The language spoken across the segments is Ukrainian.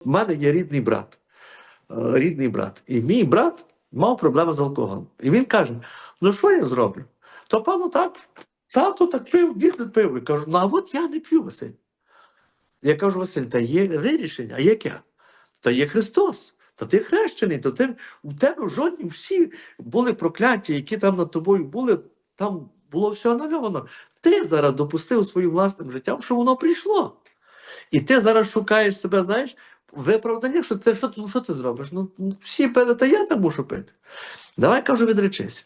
У мене є рідний брат. Е, Рідний брат. І мій брат мав проблеми з алкоголем. І він каже: ну що я зроблю? То пану так, тато так пив, дід не пив. Я кажу, ну а от я не п'ю, Василь. Я кажу, Василь, та є вирішення, а яке? Та є Христос. Та ти хрещений, то ти, у тебе жодні всі були прокляття, які там над тобою були, там було все анульовано. Ти зараз допустив своїм власним життям, що воно прийшло. І ти зараз шукаєш себе, знаєш, виправдання, що це що, ти- що ти зробиш? Ну, всі пили, та я там мушу пити. Давай кажу, відречися.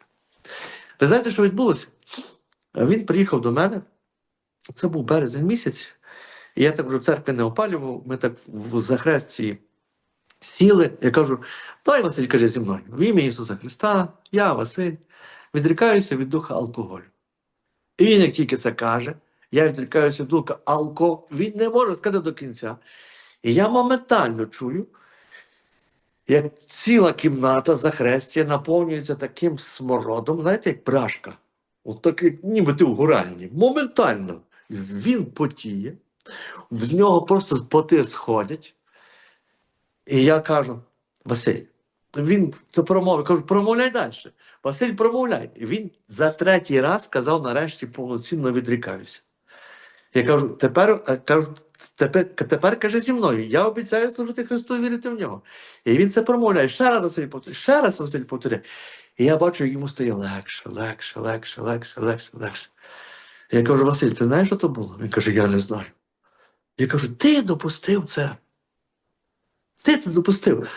Ви знаєте, що відбулося? Він приїхав до мене, це був березень місяць, і я так вже в церкві не опалював, ми так в захресті сіли. Я кажу: давай, Василь, каже зі мною, в ім'я Ісуса Христа, я, Василь, відрікаюся від духа алкоголю. І він, як тільки це каже, я відрікаюся від духа алко, він не може сказати до кінця. І я моментально чую, як ціла кімната захрестя наповнюється таким смородом, знаєте, як брашка. От так, ніби ти в гуральні. Моментально він потіє, з нього просто поти сходять. І я кажу: Василь, він це промовив, кажу, промовляй далі. Василь, промовляй. І він за третій раз сказав, нарешті повноцінно відрікаюся. Я кажу, тепер е, кажу, тепер, тепер каже зі мною, я обіцяю служити Христу і вірити в нього. І він це промовляє. Ще раз Василь повторює, ще раз Василь повторює. І я бачу, йому стає легше, легше, легше, легше, легше, легше. Я кажу, Василь, ти знаєш, що то було? Він каже, я не знаю. Я кажу, ти допустив це. Ти це допустив.